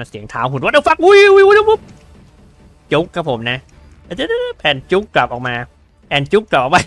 มาเสียงเท้าหุ่นวัดเอาฟักวุ้ยวุ้ยวุ้ยวุ้ยจุกครับผมนะแผ่นจุกกลับออกมาแอนจุกกลับออกไป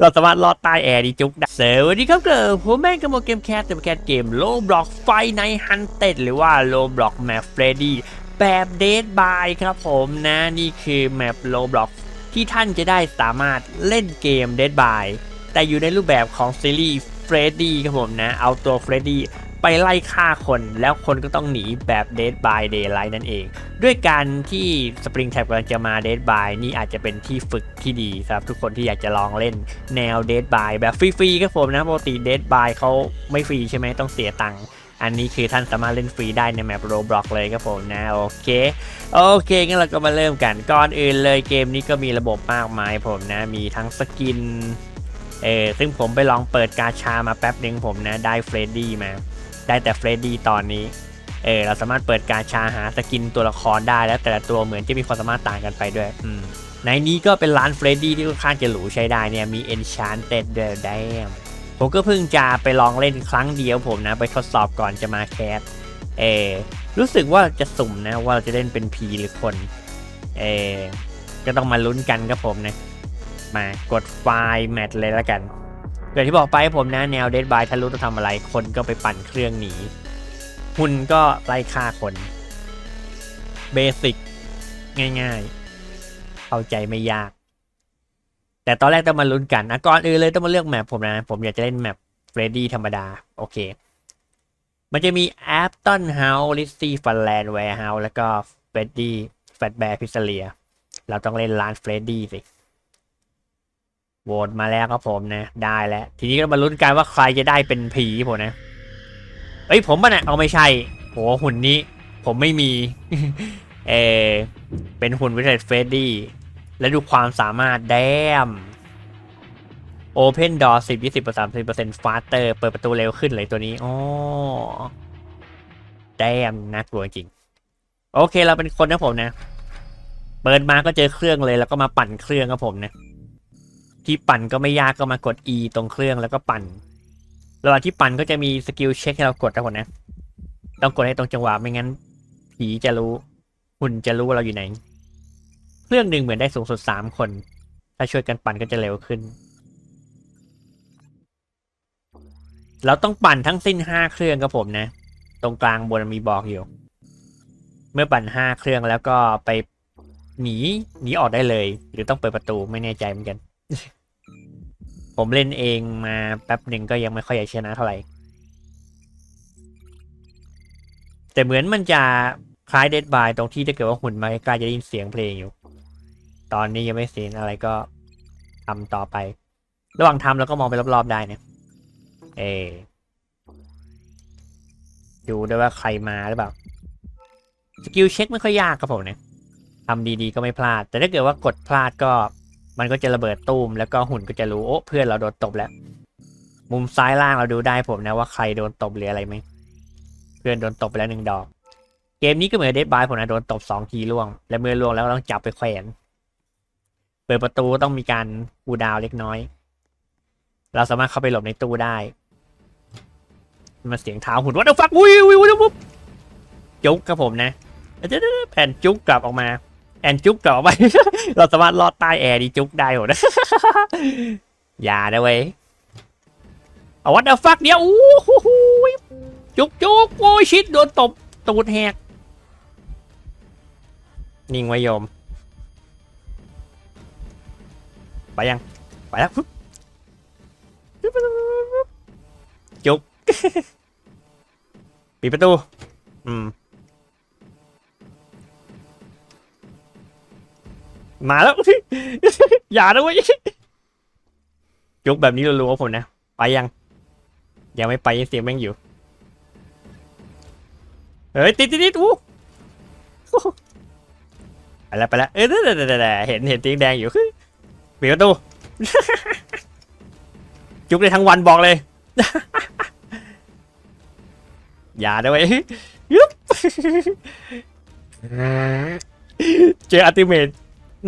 เราสามารถลอดใต้แอร์ดีจุกได้สวัสดีครับเกิดผมแม่งกำลังเกมแคสแต่เป็นแคสเกมโลบล็อกไฟในฮันเต็ดหรือว่าโลบล็อกแมปเฟรดี้แบบเดดบายครับผมนะนี่คือแมปโลบล็อกที่ท่านจะได้สามารถเล่นเกมเดดบายแต่อยู่ในรูปแบบของซีรีส์เฟรดดี้ครับผมนะ เอาตัวเฟรดดี้ ไปไล่ฆ่าคนแล้วคนก็ต้องหนีแบบ Dead by Daylight นั่นเอง ด้วยการที่ Spring Tab กำลังจะมา Dead by นี่อาจจะเป็นที่ฝึกที่ดีสำหรับทุกคนที่อยากจะลองเล่นแนว Dead by แบบฟรีๆครับผมนะปกติ Dead by เขาไม่ฟรีใช่ไหมต้องเสียตังค์อันนี้คือท่านสามารถเล่นฟรีได้ในแมป Roblox เลยครับผมนะ โอเค โอเคงั้นเราก็มาเริ่มกันก่อนอื่นเลยเกมนี้ก็มีระบบมากมายผมนะ มีทั้งสกินเออซึ่งผมไปลองเปิดกาชามาแป๊บหนึ่งผมนะ ได้เฟรดดี้มา ได้แต่เฟรดดี้ตอนนี้เออเราสามารถเปิดการชาหาสกินตัวละครได้แล้วแต่ละตัวเหมือนจะมีความสามารถต่างกันไปด้วยอืมในนี้ก็เป็นร้านเฟรดดี้ที่ค่อนข้างจะหรูใช้ได้เนี่ยมี Enchanted เดอ a m ผมก็เพิ่งจะไปลองเล่นครั้งเดียวผมนะ ไปทดสอบก่อนจะมาแคสเออรู้สึกว่าจะสุ่มนะว่าเราจะเล่นเป็นผีหรือคนเออก็ต้องมาลุ้นกันครับผมนะมากดไฟล์แมทเลยแล้วกัน อย่างที่บอกไปผมนะแนวเดดบายทะลุต้องทำอะไรคนก็ไปปั่นเครื่องหนีหุ่นก็ไล่ฆ่าคนเบสิกง่ายๆ เข้าใจไม่ยาก แต่ตอนแรกต้องมาลุ้นกันนะก่อนอื่นเลยต้องมาเลือกแมปผมนะ ผมอยากจะเล่นแมปเฟรดดี้ธรรมดา โอเค มันจะมีแอปตันเฮาส์ลิสซี่ฟันแลนด์แวร์เฮาส์แล้วก็เฟรดดี้แฟตแบร์พิซเลีย เราต้องเล่นร้านเฟรดดี้สิ โหวตมาแล้วครับผมนะ ได้แล้ว ทีนี้ก็มาลุ้นกันว่าใครจะได้เป็นผีผมนะ เอ้ยผมป่ะเนี่ยเอาไม่ใช่โหหุ่นนี้ ผมไม่มี เอเป็นหุ่นวิเศษเฟรดดี้ และดูความสามารถแดม Open Door 10 20 30 faster เปิดประตูเร็วขึ้นเลยตัวนี้อ๋อแดมน่ากลัวจริง โอเคเราเป็นคนนะผมนะ เปิดมาก็เจอเครื่องเลยแล้วก็มาปั่นเครื่องครับผมนะ ที่ปั่นก็ไม่ยากก็มากด E ตรงเครื่องแล้วก็ปั่นระหว่างที่ปั่นก็จะมีสกิลเช็คให้เรากดนะผมนะต้องกดให้ตรงจังหวะไม่งั้น ผีจะรู้หุ่นจะรู้ว่าเราอยู่ไหน เครื่องหนึ่งเหมือนได้สูงสุดสามคน ถ้าช่วยกันปั่นก็จะเร็วขึ้น เราต้องปั่นทั้งสิ้นห้าเครื่องครับผมนะ ตรงกลางบนมีบอกอยู่ เมื่อปั่นห้าเครื่องแล้วก็ไปหนีหนีออกได้เลย หรือต้องเปิดประตูไม่แน่ใจเหมือนกัน ผมเล่นเองมาแป๊บหนึ่งก็ยังไม่ค่อยอยากชนะเท่าไหร่ แต่เหมือนมันจะคล้ายเดดบายตรงที่ถ้าเกิดว่าหุ่นมาใกล้จะได้ยินเสียงเพลงอยู่ ตอนนี้ยังไม่เสียงอะไรก็ทำต่อไป ระหว่างทำเราก็มองไปรอบๆได้นะเออดูด้วยว่าใครมาหรือเปล่า สกิลเช็คไม่ค่อยยากครับผมเนี่ยทำดีๆก็ไม่พลาด แต่ถ้าเกิดว่ากดพลาดก็ มันก็จะระเบิดตูมแล้วก็หุ่นก็จะรู้โอ้เพื่อนเราโดนตบแล้ว มุมซ้ายล่างเราดูได้ผมนะว่าใครโดนตบหรืออะไรไหมเพื่อนโดนตบไปแล้วหนึ่งดอก เกมนี้ก็เหมือนเดดบายผมนะโดนตบสองทีล่วง และเมื่อล่วงแล้วก็ต้องจับไปแขวนเปิดประตูต้องมีการกูดาวเล็กน้อย เราสามารถเข้าไปหลบในตู้ได้มันเสียงเท้าหุ่นวัดฟักวุ้ยวุ้ยวุ้ยวุ้ยจุกครับผมนะเดี๋ยวๆๆแผ่นจุกกลับออกมา แอนจุกกลับอไป เราสามารถลอดใต้แอร์ดีจุกได้หมดนะอย่านะเว้ยเอาวัดเอาฟักเดียวอู้หูหูยจุกจุกโอ้ยชิดโดนตบตูดแหก นิ่งไว้โยม ไปยัง ไปแล้วจุก ปิดประตู อืม มาแล้ว อย่านะเว้ยยกแบบนี้รัวๆผมนะ ไปยัง ยังไม่ไปยังเสียงแม่งอยู่ เฮ้ย ติดติดติดอู้ไปแล้วไปแล้วเออเด้อเดเดเห็นเห็นตีงแดงอยู่ปิดประตูจุกได้ทั้งวันบอกเลย อย่าด้วยยุบเจออัติเมต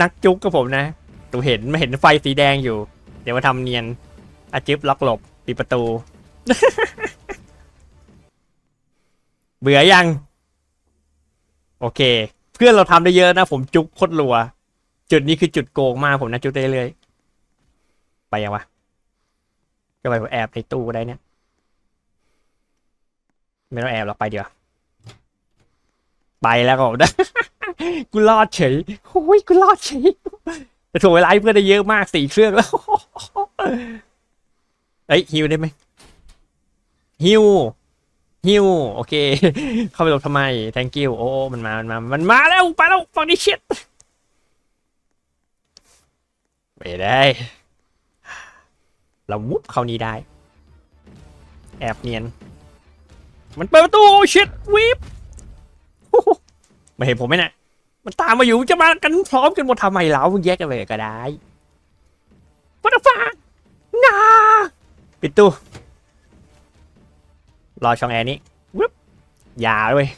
นักจุกกับผมนะตูเห็นไม่เห็นไฟสีแดงอยู่ เดี๋ยวมาทำเนียนอาจิบล็อกหลบปิดประตู เบื่อยัง โอเค เพื่อนเราทำได้เยอะนะ ผมจุกโคตรรัว จุดนี้คือจุดโกงมากผมนะจุกได้เรื่อยไปยังวะก็ไปผมแอบในตู้ก็ได้เนี่ย ไม่ต้องแอบหรอกไปเดี๋ยว ไปแล้วก็นะกูรอดเฉยโอ้ยกูรอดเฉยแต่ถ่วงเวลาเพื่อนได้เยอะมากสี่เครื่องแล้วเอ้ยฮิวได้ไหมฮิวฮิวโอเค เข้าไปหลบทำไม thank you โอ้มันมา มันมา มันมาแล้ว ไปแล้วฟังดิชิตไม่ได้ เรามุดเข้านี้ได้ แอบเนียน มันเปิดประตูชิตวิบ ไม่เห็นผมไหมเนี่ยมันตามมาอยู่จะมากันพร้อมกันหมดทำไมเราแยกกันเลยก็ได้วัตฟ้างาปิดตู้รอช่องแอร์นี้วิบอย่าด้วย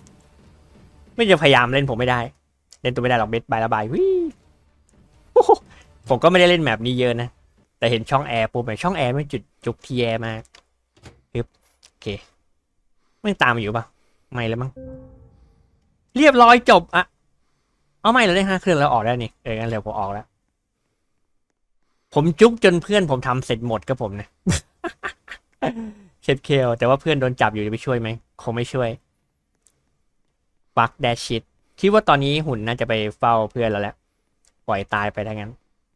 ไม่จะพยายามเล่นผมไม่ได้ เล่นตัวไม่ได้หรอกเบ็ดบายระบายวิผมก็ไม่ได้เล่นแบบนี้เยอะนะ แต่เห็นช่องแอร์ปุ๊บแบบช่องแอร์ไม่จุดจุกทีแอร์มากปึ๊บโอเคไม่ตามมาอยู่ปะไม่แล้วมั้ง เรียบร้อยจบอะเอาไม่เราได้ห้าเครื่องแล้วออกแล้วนี่เอองั้นเร็วผมออกแล้ว ผมจุกจนเพื่อนผมทำเสร็จหมดก็ผมนะเชฟเคลแต่ว่าเพื่อนโดนจับอยู่จะไปช่วยไหมคงไม่ช่วยปักแดชชิตคิดว่าตอนนี้หุ่นน่าจะไปเฝ้าเพื่อนแล้วแหละปล่อยตายไปทั้งนั้น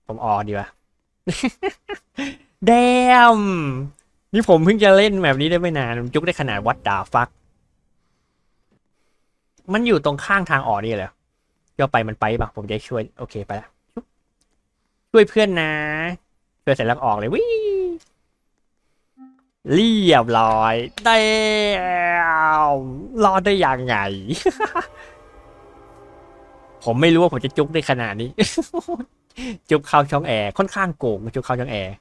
ผมออกดีกว่าแดมนี่ผมเพิ่งจะเล่นแบบนี้ได้ไม่นานจุกได้ขนาดวัดดาฟัก มันอยู่ตรงข้างทางออกนี่เหรอย่อไปมันไปปะผมจะช่วย โอเคไปละช่วยเพื่อนนะเพื่อนเสร็จแล้วก็ออกเลยวิเรียบร้อย ได้รอดได้ยังไง ผมไม่รู้ว่าผมจะจุกได้ขนาดนี้ จุกเข้าช่องแอร์ค่อนข้างโกงจุกเข้าช่องแอร์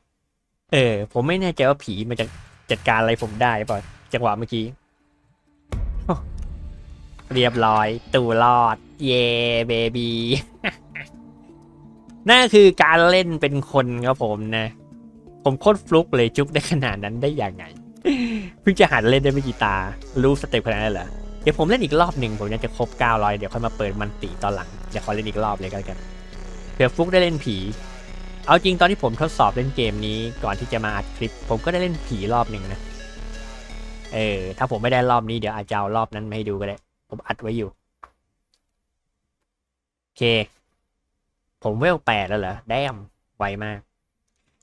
เออ ผมไม่แน่ใจว่าผีมันจะจัดการอะไรผมได้ป่ะจังหวะเมื่อกี้ เรียบร้อย ตู่รอด เย่เบบีนั่นคือการเล่นเป็นคนครับผมนะ ผมโคตรฟลุกเลยจุกได้ขนาดนั้นได้ยังไง เพิ่งจะหัดเล่นได้ไม่กี่ตา รู้สเต็ปขนาดนั้นเหรอ เดี๋ยวผมเล่นอีกรอบหนึ่งผมน่าจะครบ 900 เดี๋ยวค่อยมาเปิดมันตีตอนหลัง เดี๋ยวขอเล่นอีกรอบเลยก็แล้วกันเผื่อฟลุกได้เล่นผี เอาจริงตอนที่ผมทดสอบเล่นเกมนี้ ก่อนที่จะมาอัดคลิป ผมก็ได้เล่นผีรอบหนึ่งนะ เออ ถ้าผมไม่ได้รอบนี้เดี๋ยวอาจจะเอารอบนั้นมาให้ดูก็ได้ ผมอัดไว้อยู่ โอเค ผมเวลแปดแล้วเหรอแดมไวมาก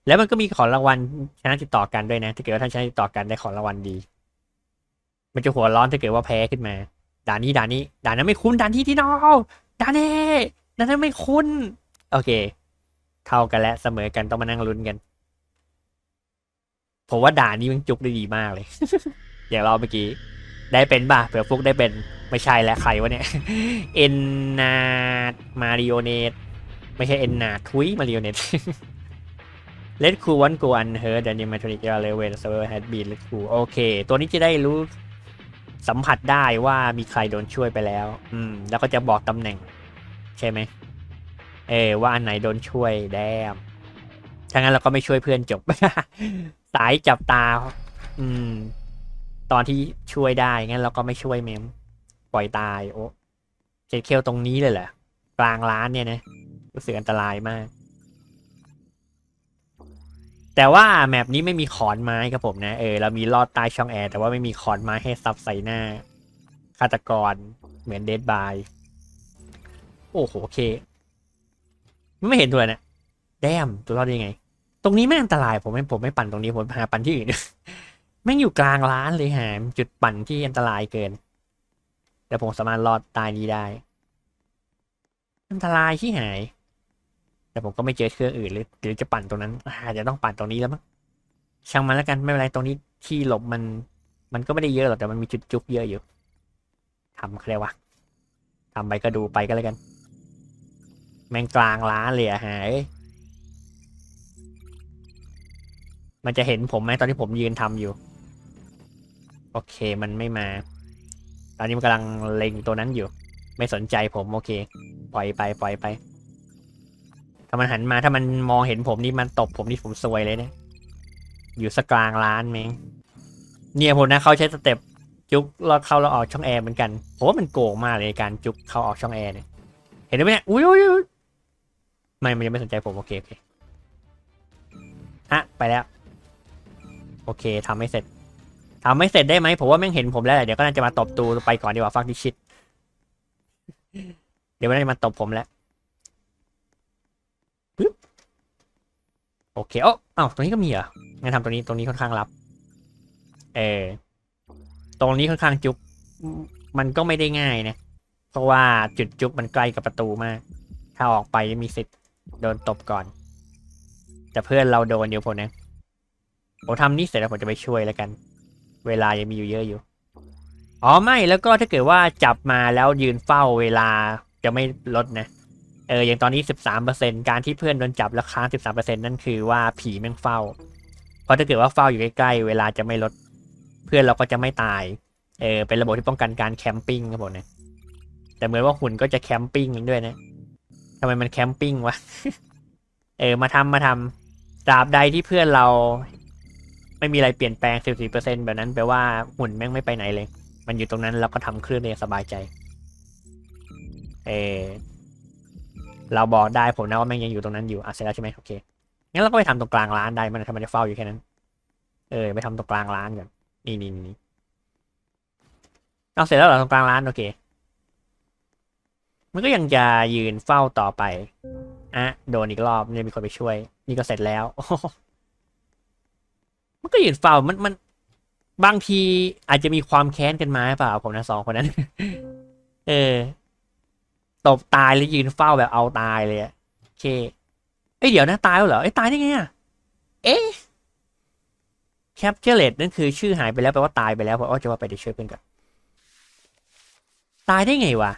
แล้วมันก็มีของรางวัลชนะติดต่อกันด้วยนะ ถ้าเกิดว่าท่านชนะติดต่อกันได้ของรางวัลดี มันจะหัวร้อนถ้าเกิดว่าแพ้ขึ้นมา ด่านนี้ด่านนี้ ด่านนั้นไม่คุ้นด่านที่ที่นอด่านนี้ด่านนั้นไม่คุ้น โอเค เท่ากันแล้วเสมอกันต้องมานั่งลุ้นกันผมว่าด่านนี้มันจุกได้ดีมากเลย อย่างเราเมื่อกี้ ได้เป็นป่ะเผื่อฟุกได้เป็นไม่ใช่แหล้วใครวะเนี่ยเอ็นนามาริโอเนตไม่ใช่เอ็นนาทุยมาริโอเนต Let cool one go unheard animatronic level server has been let cool โอเค ตัวนี้จะได้รู้สัมผัสได้ว่ามีใครโดนช่วยไปแล้ว อืม แล้วก็จะบอกตำแหน่ง ใช่ไหม เออว่าอันไหนโดนช่วยแดมถ้างั้นเราก็ไม่ช่วยเพื่อนจบ สายจับตา อืม ตอนที่ช่วยได้งั้นเราก็ไม่ช่วยเมมปล่อยตายโอ้เจ็ดเคลตรงนี้เลยเหรอกลางร้านเนี่ยนะรู้สึกอันตรายมาก แต่ว่าแมปนี้ไม่มีขอนไม้ครับผมนะเออเรามีลอดใต้ช่องแอร์แต่ว่าไม่มีขอนไม้ให้ซับใส่หน้าฆาตกรเหมือนเดดบายโอ้โหโอเค ไม่เห็นตัวเลยนะแดมตัวรอดได้ยังไง ตรงนี้ไม่อันตรายผมไม่ผมไม่ปั่นตรงนี้ผมหาปั่นที่อื่น แม่งอยู่กลางร้านเลยฮะจุดปั่นที่อันตรายเกิน แต่ผมสามารถรอดตายนี้ได้ อันตรายที่หาย แต่ผมก็ไม่เจอเครื่องอื่นหรือหรือจะปั่นตรงนั้นอาจจะต้องปั่นตรงนี้แล้วมั้งช่างมันแล้วกันไม่เป็นไรตรงนี้ที่หลบมัน มันก็ไม่ได้เยอะหรอกแต่มันมีจุดจุกเยอะอยู่ทำอะไรวะทำไปก็ดูไปก็แล้วกัน แม่งกลางร้านเลยอะหายมันจะเห็นผมไหมตอนที่ผมยืนทำอยู่ โอเคมันไม่มา ตอนนี้มันกำลังเล็งตัวนั้นอยู่ ไม่สนใจผมโอเค ปล่อยไปปล่อยไป ถ้ามันหันมาถ้ามันมองเห็นผมนี่มันตบผมนี่ผมซวยเลยเนี่ยอยู่สกลางร้านแมงเนี่ยผมนะเขาใช้สเต็ปจุกเราเข้าเราออกช่องแอร์เหมือนกันผมว่ามันโกงมากเลยการจุกเข้าออกช่องแอร์เนี่ยเห็นไหมเนี่ยอุ้ยอุ้ยอุ๊ยไม่มันยังไม่สนใจผมโอเคโอเคอะไปแล้ว โอเคทำไม่เสร็จ ทำไม่เสร็จได้ไหมผมว่าแม่งเห็นผมแล้วแหละเดี๋ยวก็น่าจะมาตบตูไปก่อนดีกว่าฟักดิชิตเดี๋ยวมันจะมาตบผมแล้วปึ๊บโอเคโอ้อ้าตรงนี้ก็มีเหรองั้นทำตรงนี้ตรงนี้ค่อนข้างลับ เออตรงนี้ค่อนข้างจุกมันก็ไม่ได้ง่ายนะ เพราะว่าจุดจุกมันใกล้กับประตูมาก ถ้าออกไปมีสิทธิ์โดนตบก่อน แต่เพื่อนเราโดนเดียวผมนะผมทำนี่เสร็จแล้วผมจะไปช่วยแล้วกัน เวลายังมีอยู่เยอะอยู่ อ๋อไม่แล้วก็ถ้าเกิดว่าจับมาแล้วยืนเฝ้าเวลาจะไม่ลดนะ เอออย่างตอนนี้สิบสามเปอร์เซ็นการที่เพื่อนโดนจับแล้วค้างสิบสามเปอร์เซ็นนั่นคือว่าผีแม่งเฝ้า เพราะถ้าเกิดว่าเฝ้าอยู่ใกล้ๆเวลาจะไม่ลด เพื่อนเราก็จะไม่ตาย เออเป็นระบบที่ป้องกันการแคมปิ้งครับผมนะแต่เหมือนว่าหุ่นก็จะแคมปิ้งด้วยนะทำไมมันแคมปิ้งวะ เออมาทำมาทำตราบใดที่เพื่อนเรา ไม่มีอะไรเปลี่ยนแปลงสิบสี่เปอร์เซ็นแบบนั้นแปลว่าหุ่นแม่งไม่ไปไหนเลย มันอยู่ตรงนั้นเราก็ทำเครื่องได้อย่างสบายใจ เออเราบอกได้ผมนะว่าแม่งยังอยู่ตรงนั้นอยู่อะเสร็จแล้วใช่ไหมโอเค งั้นเราก็ไปทำตรงกลางร้านได้ มันทำไมจะเฝ้าอยู่แค่นั้น เออ ไปทำตรงกลางร้านก่อน นี่นี่นี่เอาเสร็จแล้วเหรอตรงกลางร้านโอเค มันก็ยังจะยืนเฝ้าต่อไป อะ โดนอีกรอบเนี่ยมีคนไปช่วย นี่ก็เสร็จแล้ว มันก็ยืนเฝ้ามันมันบางทีอาจจะมีความแค้นกันมาเปล่าผมนะสองคนนั้น เออตบตายแล้วยืนเฝ้าแบบเอาตายเลยอะโอเคเอ้ยเดี๋ยวนะตายแล้วเหรอเอ้ตายได้ไงอะเอ๊ะแคปเจอร์เลตนั่นคือชื่อหายไปแล้วแปลว่าตายไปแล้วเพราะว่าจะว่าไปเดี๋ยวช่วยเพื่อนกันตายได้ไงวะ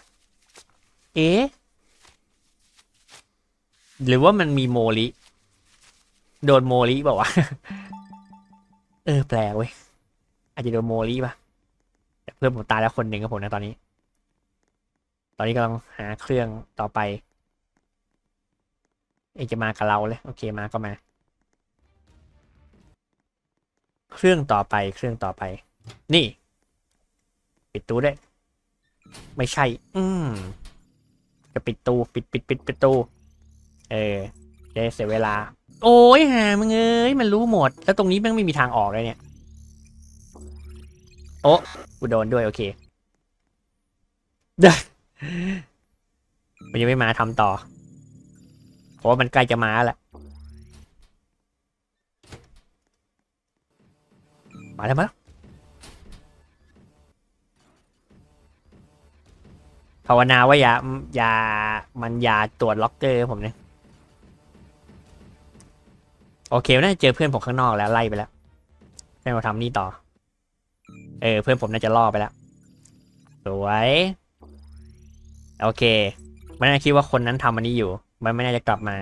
เอ๊ะหรือว่ามันมีโมลิ โดนโมลิเปล่าวะ เออแปลกเว้ยอาจจะโดนโมลี่ป่ะแต่เพื่อนผมตายแล้วคนหนึ่งครับผมนะตอนนี้ ตอนนี้กำลังหาเครื่องต่อไป เอจะมากับเราเลย โอเคมาก็มา เครื่องต่อไปเครื่องต่อไป นี่ ปิดตู้ด้วยไม่ใช่ อืมจะปิดตู้ปิดปิดปิดปิดตู้เออจะเสียเวลา โอ้ยหามึงเอ้ยมันรู้หมด แล้วตรงนี้แม่งไม่มีทางออกเลยเนี่ย โอ้กูโดนด้วยโอเคเด้มันยังไม่มาทำต่อเพราะมันใกล้จะมาแล้วมาแล้วมาภาวนาว่าอย่าอย่ามันอย่าตรวจล็อกเกอร์ผมเนี่ย โอเคน่าจะเจอเพื่อนผมข้างนอกแล้วไล่ไปแล้วให้มาทำนี่ต่อ เออ เพื่อนผมน่าจะล่อไปแล้ว สวย โอเค ไม่น่าคิดว่าคนนั้นทำอันนี้อยู่ มันไม่น่าจะกลับมา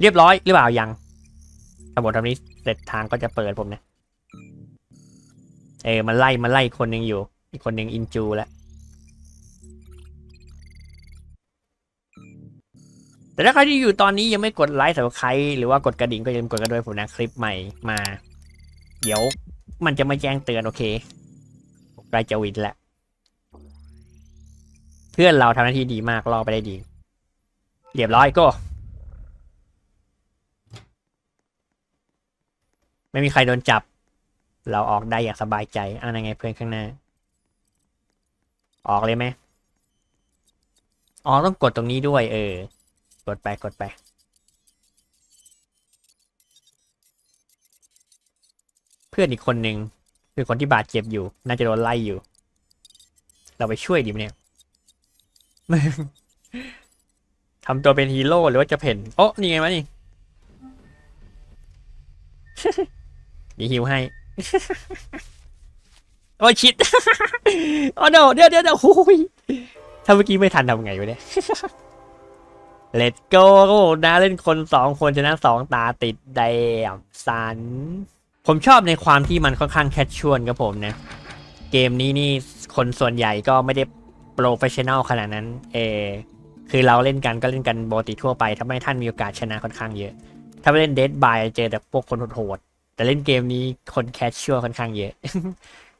เรียบร้อยหรือเปล่ายังถ้าผมทำนี้เสร็จทางก็จะเปิดผมนะ เออ มันไล่ มันไล่คนหนึ่งอยู่ อีกคนหนึ่งอินจูแล้ว แต่ถ้าใครที่อยู่ตอนนี้ยังไม่กดไลค์สับสไครหรือว่ากดกระดิ่งก็อย่าลืมกดกันด้วยผมนะคลิปใหม่มา เดี๋ยวมันจะม่แจ้งเตือนโอเคใกล้จะวินแล้วเพื่อนเราทำหน้าที่ดีมากรอไปได้ดีเรียบร้อยก็ ไม่มีใครโดนจับ เราออกได้อย่างสบายใจอ่ายังไงเพื่อนข้างหน้า ออกเลยไหมอ๋อต้องกดตรงนี้ด้วย เออ กดไปกดไป เพื่อนอีกคนหนึ่งคือคนที่บาดเจ็บอยู่ น่าจะโดนไล่อยู่ เราไปช่วยดีไหมเนี่ยทำตัวเป็นฮีโร่หรือว่าจะเพ่นโอ้นี่ไงวะนี่มีฮิวให้ โอ้ยชิดโอ้โนเดี๋ยวเดี๋ยวเดี๋ยวโอ้ยถ้าเมื่อกี้ไม่ทันทำไงวะเนี่ย เลตโก้ก็บอกนะเล่นคนสองคนชนะสองตาติดแดมสัน ผมชอบในความที่มันค่อนข้างแคชชวลครับผมนะ เกมนี้นี่คนส่วนใหญ่ก็ไม่ได้โปรเฟชชั่นอลขนาดนั้น เอคือเราเล่นกันก็เล่นกันปกติทั่วไปทำให้ท่านมีโอกาสชนะค่อนข้างเยอะ ถ้าไปเล่นเดดบายเจอแต่พวกคนโหดแต่เล่นเกมนี้คนแคชชัวค่อนข้างเยอะ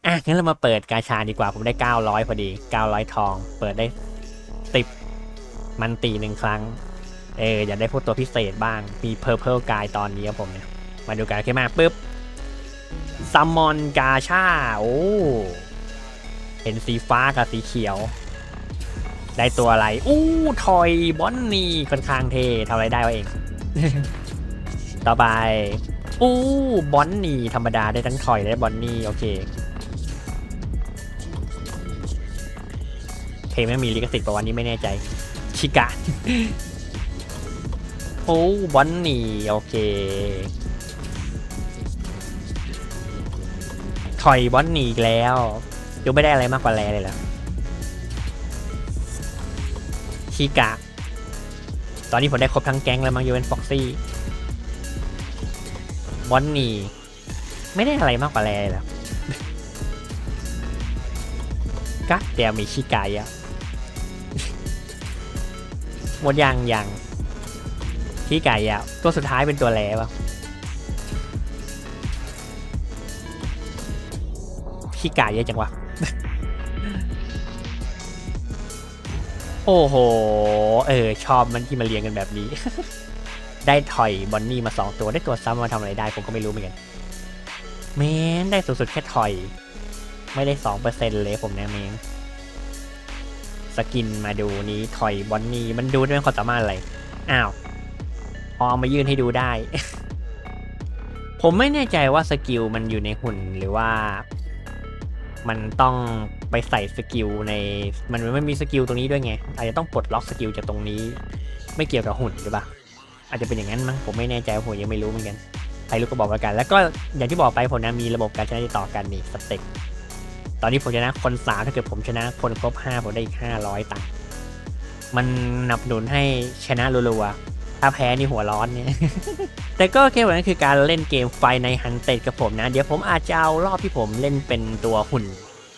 อะงั้นเรามาเปิดกาชาดีกว่าผมได้ 900 พอดี 900 ทอง เปิดได้ติบ มันตีหนึ่งครั้ง เอออยากได้พวกตัวพิเศษบ้าง มีเพอร์เพลกายตอนนี้ครับผมเนี่ย มาดูกันโอเคมาปุ๊บซัมมอนกาชาโอ้เห็นสีฟ้ากับสีเขียว ได้ตัวอะไร อู้ทอยบอนนี่ค่อนข้างเท่ทำอะไรได้วะเอง ต่อไป อู้บอนนี่ธรรมดาได้ทั้งทอยและบอนนี่โอเคเพลงไม่มีลิขสิทธิ์ประวันนี้ไม่แน่ใจ ชิกะโอ้บอนนี่โอเค ถอยบอนนี่อีกแล้วยังไม่ได้อะไรมากกว่าแลเลยเหรอชิกะ ตอนนี้ผมได้ครบทั้งแก๊งแล้วมั้งยูเวนฟ็อกซี่บอนนี่ ไม่ได้อะไรมากกว่าแลเลยเหรอกัเดี๋ยวมีชิกายะ หมดยังยังชิกายอะตัวสุดท้ายเป็นตัวแลปะชิกายเยอะจังวะ โอ้โห เออ ชอบมันที่มาเรียงกันแบบนี้ ได้ถอยบอนนี่มาสองตัวได้ตัวซ้ำมาทำอะไรได้ผมก็ไม่รู้เหมือนกันแมนได้สูงสุดแค่ถอย ไม่ได้สองเปอร์เซ็นต์เลยผมเนี่ยเมง สกินมาดูนี้ถอยบอนนี่มันดูด้วยความสามารถอะไร อ้าวพอเอามายื่นให้ดูได้ ผมไม่แน่ใจว่าสกิลมันอยู่ในหุ่นหรือว่า มันต้องไปใส่สกิลในมันไม่มีสกิลตรงนี้ด้วยไงอาจจะต้องปลดล็อกสกิลจากตรงนี้ ไม่เกี่ยวกับหุ่นหรือเปล่าอาจจะเป็นอย่างนั้นมั้งผมไม่แน่ใจผมยังไม่รู้เหมือนกันใครรู้ก็บอกแล้วกัน แล้วก็อย่างที่บอกไปผมนะมีระบบการชนะติดต่อกันนี่สเต็ปต อนนี้ผมชนะคนสามถ้าเกิดผมชนะคนครบห้าผมได้อีกห้าร้อยตังค์มันนับหนุนให้ชนะรัวๆ ถ้าแพ้นี่หัวร้อนเนี่ย แต่ก็แค่วันนั้นคือการเล่นเกมไฟในฮันเต็ดกับผมนะ เดี๋ยวผมอาจจะเอารอบที่ผมเล่นเป็นตัวหุ่น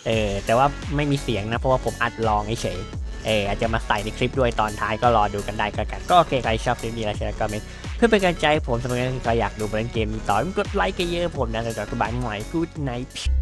เออ แต่ว่าไม่มีเสียงนะ เพราะว่าผมอัดลองเฉยเอออาจจะมาใส่ในคลิปด้วยตอนท้ายก็รอดูกันได้ก็กัน ก็โอเคใครชอบคลิปนี้แล้วแชร์ก็เมนเพื่อเป็นกำลังใจผมสำหรับใครอยากดูเล่นเกมต่อ กดไลค์กันเยอะผมนะแล้วก็กดบายใหม่กูดไนท์